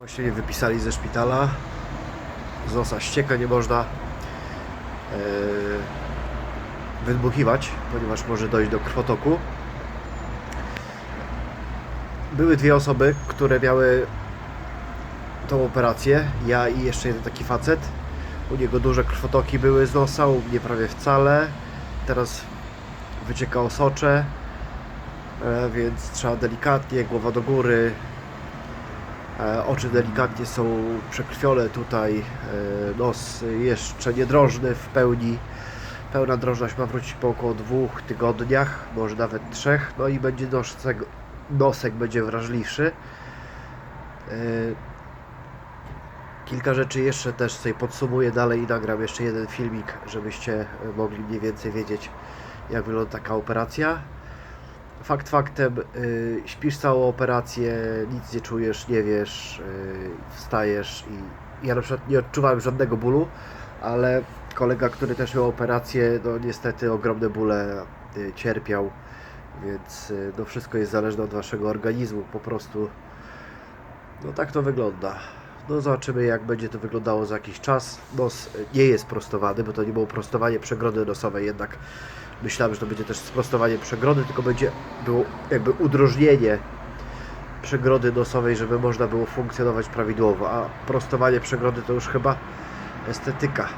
Właśnie mnie wypisali ze szpitala. Z nosa ścieka nie można yy, wydmuchiwać, ponieważ może dojść do krwotoku. Były dwie osoby, które miały tą operację. Ja i jeszcze jeden taki facet. U niego duże krwotoki były z nosa, u mnie prawie wcale. Teraz wycieka osocze, e, więc trzeba delikatnie, głowa do góry, Oczy delikatnie są przekrwione tutaj, e, nos jeszcze niedrożny w pełni. Pełna drożność ma wrócić po około dwóch tygodniach, może nawet trzech, no i będzie nosek, nosek będzie wrażliwszy. E, Kilka rzeczy jeszcze też sobie podsumuję dalej i nagram jeszcze jeden filmik, żebyście e, mogli mniej więcej wiedzieć jak wygląda taka operacja. Fakt faktem, y, śpisz całą operację, nic nie czujesz, nie wiesz, y, wstajesz i ja na przykład nie odczuwałem żadnego bólu, ale kolega, który też miał operację, no niestety ogromne bóle y, cierpiał, więc no wszystko jest zależne od waszego organizmu, po prostu no tak to wygląda. No zobaczymy jak będzie to wyglądało za jakiś czas. Nos nie jest prostowany, bo to nie było prostowanie przegrody nosowej, jednak myślałem, że to będzie też sprostowanie przegrody, tylko będzie było jakby udrożnienie przegrody nosowej, żeby można było funkcjonować prawidłowo, a prostowanie przegrody to już chyba estetyka.